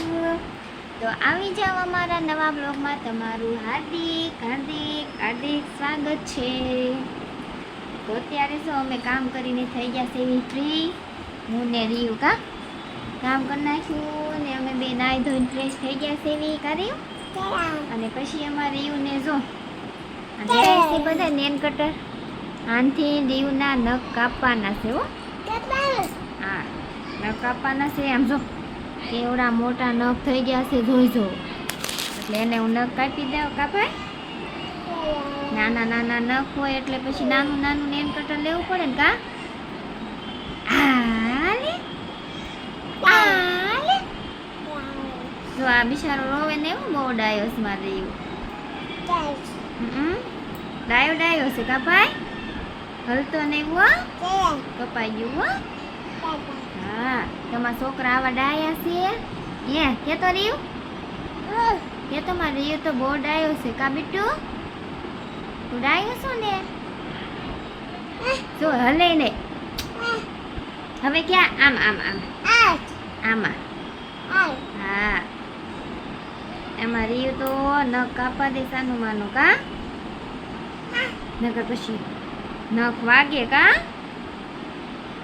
છું તો આવી જાઓ અમારા નવા બ્લોગમાં. તમારું હાર્દિક હાર્દિક હાર્દિક સ્વાગત છે. તો અત્યારે શું અમે કામ કરીને થઈ ગયા છે એવી ફ્રી હું ને રિયુ કા? કામ કરી નાખ્યું ને અમે બે નાઈ ધોઈને ફ્રેશ થઈ ગયા છે એવી કર્યું? અને પછી અમારે રિયુને જો અને બધા નેન કટર આનથી રિયુના નખ કાપવાના છે હો. હા નખ કાપવાના છે આમ જો. કેવડા મોટા નખ થઈ ગયા છે, જોઈ જો. એટલે એને હું નખ કાપી દઉં. કાપાય? નાના નાના નખ હોય એટલે પછી નાનું નાનું નેન કટર લેવું પડે ને કા? જો આ બિચારો રોવે ને એવું બહુ ડાયોસમાં રહ્યું ડાયો ડાયો છે. કપાય? હલતો ને એવું કપાઈ ગયું, હો? હા તમારા છોકરા આવા ડાયા છે? એ કે તો રહ્યું કે મારે રહ્યું તો બહુ ડાયો છે કા બીટુ? તું ડાયો છો ને? જો હલે ને. હવે ક્યાં? આમ આમ આમ. આમાં. હા. એમાં રહ્યું તો નખ કાપા દે સાનું માનું કા નકર પછી નખ વાગે કા?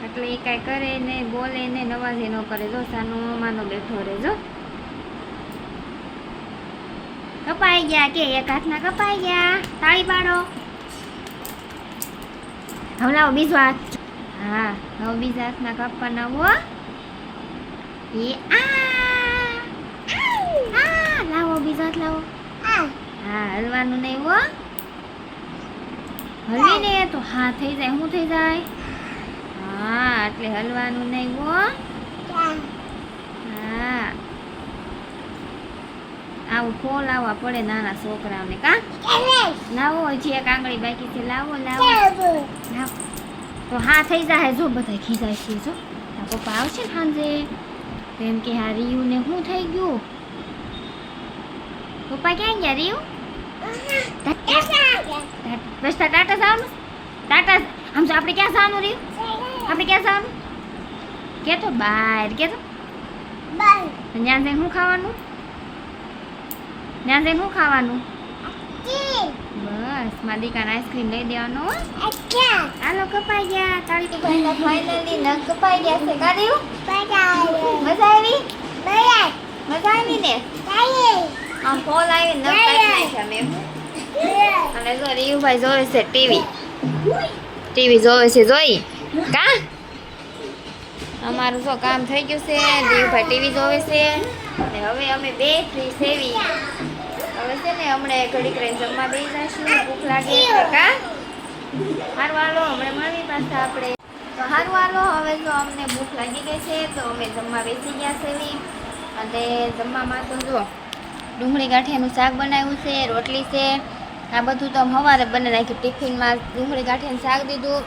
એટલે એ કાંઈ કરે ને, બોલે ને, નવાજે ન કરે. જો સાનો માનો બેઠો રહે, જો. કપાઈ ગયા કે, એક હાથના કપાઈ ગયા? તાળી પાડો. હવે લાવો બીજો હાથ. હા, હવે બીજા હાથના કાપવાના હો. એ આ લાવો, બીજો હાથ લાવો. હા, હલવાનું નહીં હો. હલવી ને તો હા થઈ જાય શું થઈ જાય. હા એટલે હલવાનું નહીં હો. હા. આવું ફોલ આવવા પડે નાના છોકરાઓને કા? લાવો હજી એક આંગળી બાકી છે લાવો. લાવો. તો હા થઈ જાય જો બધા ખીજાય છે જો. પપ્પા આવશે ને સાંજે. એમ કે હા રિયુને શું થઈ ગયું? પપ્પા ક્યાં ગયા રિયુ? બસ ટાટા જવાનું? ટાટા આમ આપણે ક્યાં જવાનું રહ્યું આપણે ક્યાં જવાનું? કે તો બહાર કે તો ત્યાં જઈને શું ખાવાનું? ત્યાં જઈને શું ખાવાનું? બસ મારી દીકરાને આઈસ્ક્રીમ લઈ દેવાનો આલો કપાઈ ગયા. તાળી ફાઇનલી નખ. કપાઈ ગયા છે. કાઢ્યું મજા આવી? મજા આવી ને? આમ ફોલ આવી નખ કાઢી નાખ્યા મેં. અને જો રીયુભાઈ જોવે છે ટીવી. ટીવી જોવે છે જોઈ? કા? અમારું શું કામ થઈ ગયું છે દીવભાઈ ટીવી જોવે છે. અને હવે અમે બે ફ્રી સેવી. હવે છે ને હમણાં ઘડીક રહી જમવા બેસી જઈશું ભૂખ લાગે એટલે કા? હારું હાલો, હમણાં મળવી પાસે આપણે. તો હારું હાલો, હવે જો અમને ભૂખ લાગી ગઈ છે, તો અમે જમવા બેસી ગયા છે અને જમવામાં તો જો ડુંગળી ગાંઠિયાનું શાક બનાવ્યું છે, રોટલી છે. આ બધું તો અમે સવારે બને નાખ્યું, ટિફિનમાં ડુંગળી ગાંઠિયાનું શાક દીધું.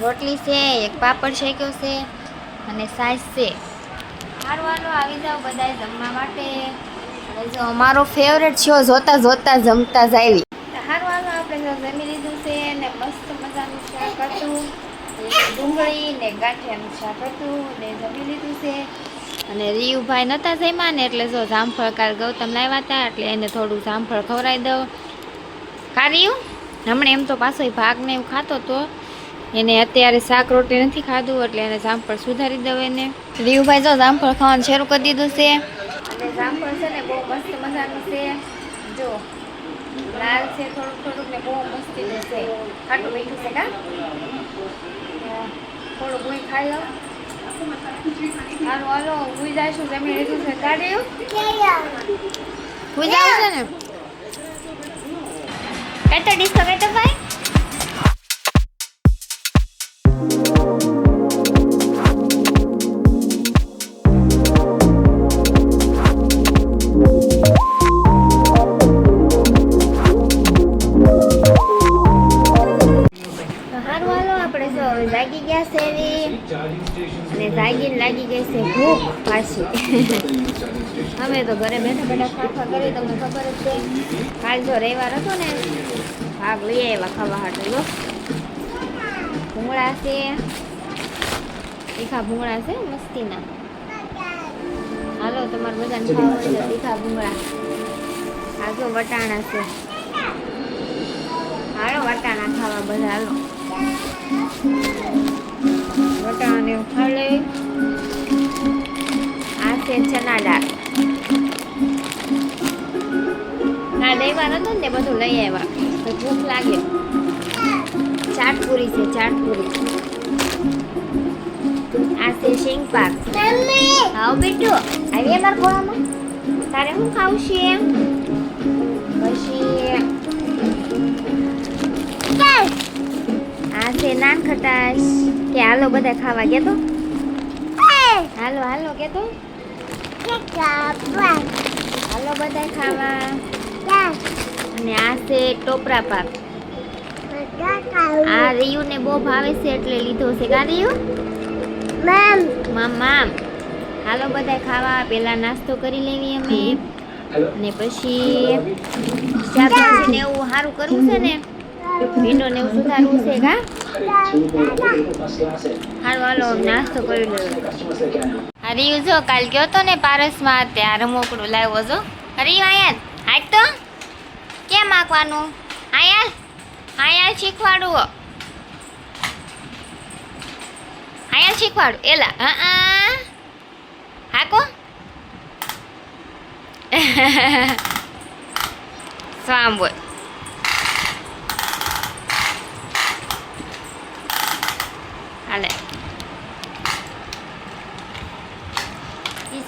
રોટલી છે, એક પાપડ શેક્યો છે અને સાઈઝ છે. સારું હાલો આવી જાઓ બધાય જમવા માટે. જો અમારો ફેવરેટ શો જોતા જોતા જમતા જ આવી. સારું હાલો આપણે જમી લીધું છે ને મસ્ત મજાનું શાક હતું. ડુંગળી ને ગાંઠિયાનું શાક હતું ને જમી લીધું છે. અને રીયુભાઈ નહોતા જમ્યા ને એટલે જો જામફળ કાલ ગૌતમ લાવ્યા હતા એટલે એને થોડું જામફળ ખવડાવી દઉં. કાઢ્યું હમણાં એમ તો પાછો ભાગને એવું ખાતો તો. એને અત્યારે શાક રોટી નથી ખાધું એટલે એને જામફળ સુધારી દઉં એને. રીવભાઈ જો જામફળ ખાવાનું શરૂ કરી દીધું છે. અને જામફળ છે ને બહુ મસ્ત મજાનું છે. જો લાલ છે થોડુંક થોડુંક ને બહુ મસ્તીનું છે. ખાટું મીઠું છે કા? હા, થોડું ગુઈ ખાઈ લો. હાલો હાલો હું જાશું જમી લીધું છે. કાઢ્યું હુઈ જાવ છે ને? તો ડીશ તો કઈ ભાઈ. ભૂખ અમે તો ઘરે બેઠા બેઠા ફાફા કરી, તમને ખબર જ છે. કાલ જો રવિવાર હતો ને, ભાગ લઈ આવ્યા ખાવા હાટે, જો. ભૂંગળા છે. તીખા ભૂંગળા છે, મસ્તીના. હાલો, તમારે બધાને ખાવા હોય તીખા ભૂંગળા. આ જો વટાણા છે. હાલો, વટાણા ખાવા બધા, હાલો. વટાણા ને ખાઈ છે ચના દાળ આ દહીવાર હતો ને બધું લઈ આવ્યા તો ભૂખ લાગે ચાટપુરી છે ચાટપુરી આ છે શેંગ પાક આવ બેટો આવી અમાર ખોળામાં તારે શું ખાવું છે પછી આ છે નાન ખટાશ કે હાલો બધા ખાવા ગયા તો હાલો હાલો કે તો હાલો બધા ખાવા. અને આ છે ટોપરા પાક. આ રિયુને બહુ ભાવે છે એટલે લીધો છે. કા રિયુ? મામ. મામ. હાલો બધા ખાવા. પેલા નાસ્તો કરી લેવી અમે. અને પછી શાકભાજી ને એવું સારું કરવું છે ને? ભીંડો ને એવું સુધારવું છે કા? હાલો હાલો નાસ્તો કરી લેવો. આ જો, કાલ ગયો તો ને પારસમાં ત્યાં રમોકડું લાવ્યો છો રિયુ આયાલ હાક તો. કેમ આંકવાનું? આયાલ આયાલ શીખવાડું. આયાલ શીખવાડું, એલા હા હાકો. સ્વામ બોલ. હાલે.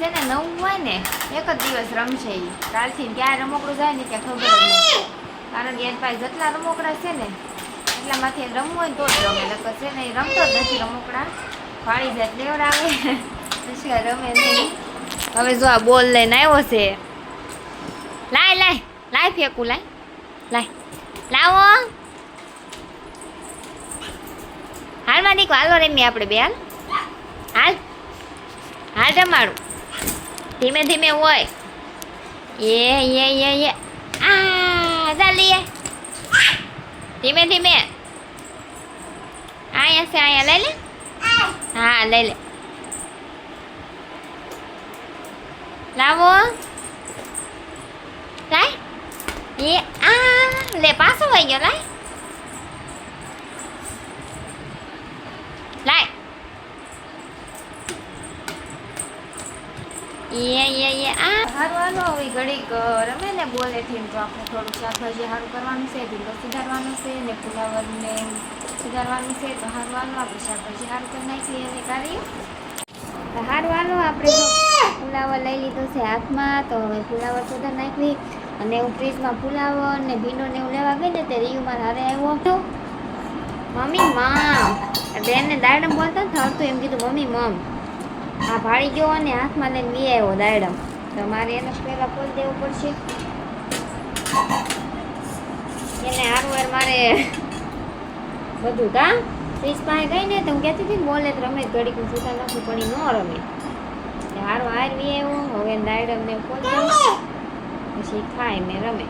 છે ને નવું હોય ને, એક જ દિવસ રમશે એ કાલથી ક્યાંય ક્યાં રમકડું જાય ને ત્યાં ખબર જ નહીં. કારણ કે એની પાસે જેટલા રમકડા છે ને એટલામાંથી રમવું હોય ને તો જ રમે. નકર છે ને એ રમતો જ નથી રમકડા. ફાળી જાય લેવડાવે પછી રમે નહીં. હવે જો આ બોલ લઈને આવ્યો છે. લાય લાય લાય ફેંકું, લાય. લાય. લાવો. હાલમાં દીકો હાલો રેમી આપણે બે હાલ. હાલ હાલ રમાડું ધીમે ધીમે હોય એ એ એ એ આ ચાલી ધીમે ધીમે અહીંયા છે અહીંયા લઈ લે હા લઈ લે લાવો લાય એ આ લે પાછો વહી ગયો લાય લાય એ યે એ આ. હારું હવે ઘડીક રમે ને બોલે આપણે થોડું શાકભાજી સારું કરવાનું છે, ભીંડો સુધારવાનું છે, ને ફુલાવરને સુધારવાનું છે, તો હારું આપણે શાકભાજી સારું કરી નાખીએ અને કાઢીએ. હારું આપણે ફુલાવર લઈ લીધો છે હાથમાં, તો હવે ફુલાવર સુધાર નાખવી. અને હું ફ્રીજમાં ફુલાવર ને ભીંડો ને એવું લેવા ગઈ ને તે રીયુ મારે હારે આવ્યો મમ્મી, મમ. બેનને દાડમ બોલતા ને આવડતું એમ કીધું, મમ્મી, મમ. આ ભાડી ગયો અને હાથમાં લઈને વી આવ્યો દાડમ તો મારે એને પહેલાં ખોલી દેવું પડશે. એને હારવાર મારે બધું કા? ફ્રીજ પાસે ગઈ ને તમે કહેતી હતી બોલે તો રમે ઘડીક સુતા નાખું, પણ ન રમે. તે હારો વી આવ્યો હવે દાયડમ દાડમ ને ખોલી પછી ખાય ને રમે.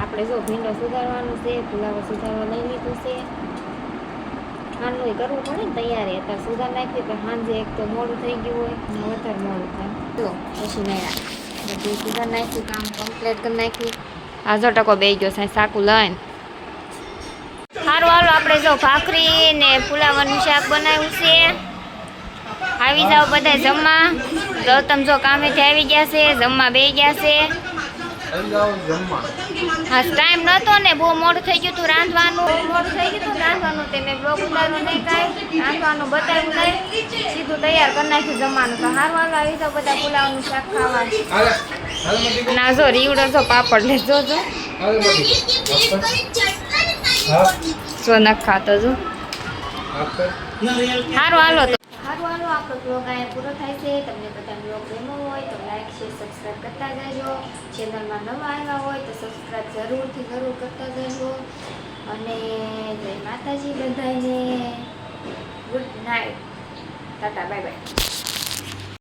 આપણે જો ભીંડો સુધારવાનું છે ફુલાવર સુધારવા લઈ લીધું છે. હાનનું કરવું પડે ને તૈયારી. અત્યારે સુધાર નાખી તો સાંજે એક તો મોડું થઈ ગયું હોય. ને વધારે મોડું થાય. જો, પછી મેળા. બધું સુધાર નાખ્યું, કામ કમ્પ્લીટ કરી નાખ્યું. આજો ટકો બે ગયો સાહેબ સાકું લઈને. સારું હાલો આપણે જો ભાખરી ને ફુલાવાનું શાક બનાવ્યું છે. આવી જાઓ બધા જમવા. ગૌતમ જો કામેથી આવી ગયા છે, જમવા બે ગયા છે. હા ટાઈમ નહોતો ને, બહુ મોડું થઈ ગયું હતું રાંધવાનું. મોડું થઈ ગયું હતું રાંધવાનું, તે મેં બ્લોગ ઉતાર્યું નહીં કાંઈ. રાંધવાનું બતાવ્યું નહીં. સીધું તૈયાર કરી નાખ્યું જમવાનું. તો હારવાનું આવી તો બધા પુલાવનું શાક ખાવાનું. ના, જો રીવડો જો પાપડ લે, જો જો. નખ ખાતો જો. સારું હાલો તો આ આપણો બ્લોગ અહીંયા પૂરો થાય છે. તમને બધા બ્લોગ ગમ્યો હોય તો લાઈક શેર સબસ્ક્રાઈબ કરતા જજો. ચેનલમાં નવા આવ્યા હોય તો સબસ્ક્રાઈબ જરૂરથી, જરૂર કરતા જજો. અને જય માતાજી બધાને. Good night tata bye bye